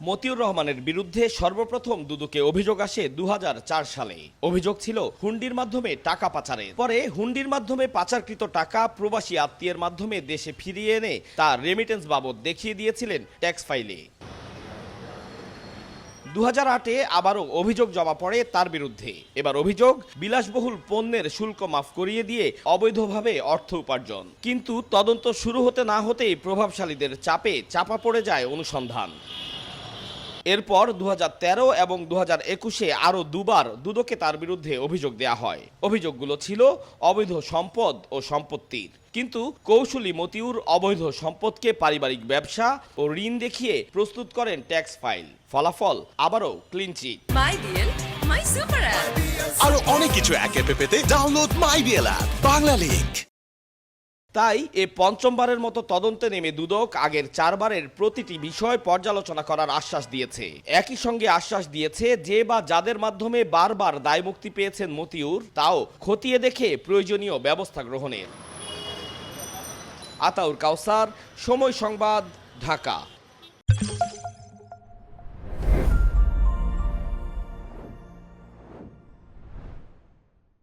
মতিউর রহমানের বিরুদ্ধে সর্বপ্রথম দুদকে অভিযোগ আসে দু হাজার চার সালে। অভিযোগ ছিল হুন্ডির মাধ্যমে টাকা পাচারের পরে হুন্ডির মাধ্যমে পাচারকৃত টাকা প্রবাসী আত্মীয়ের মাধ্যমে দেশে ফিরিয়ে এনে তা রেমিটেন্স বাবদ দেখিয়ে দিয়েছিলেন ট্যাক্স ফাইলে। দু হাজার আটে আবারও অভিযোগ জমা পড়ে তার বিরুদ্ধে। এবার অভিযোগ, বিলাসবহুল পণ্যের শুল্ক মাফ করিয়ে দিয়ে অবৈধভাবে অর্থ উপার্জন। কিন্তু তদন্ত শুরু হতে না হতেই প্রভাবশালীদের চাপে চাপা পড়ে যায় অনুসন্ধান। এরপর দু হাজার তেরো এবং দু হাজার একুশে আরও দুবার দুদকে তার বিরুদ্ধে অভিযোগ দেয়া হয়। অভিযোগগুলো ছিল অবৈধ সম্পদ ও সম্পত্তির। কিন্তু কৌশলী মতিউর অবৈধ সম্পদকে পারিবারিক ব্যবসা ও ঋণ দেখিয়ে প্রস্তুত করেন ট্যাক্স ফাইল। ফলাফল আবারও clean chit my DL my super app আরও অনেক কিছু এক অ্যাপে পেতে download my app Bangla link তাই এ পঞ্চমবারের মতো তদন্তে নেমে দুদক আগের চারবারের প্রতিটি বিষয় পর্যালোচনা করার আশ্বাস দিয়েছে। একই সঙ্গে আশ্বাস দিয়েছে যে বা যাদের মাধ্যমে বারবার দায়মুক্তি পেয়েছেন মতিউর, তাও খতিয়ে দেখে প্রয়োজনীয় ব্যবস্থা গ্রহণের। আতাউর কাউসার, সময় সংবাদ, ঢাকা।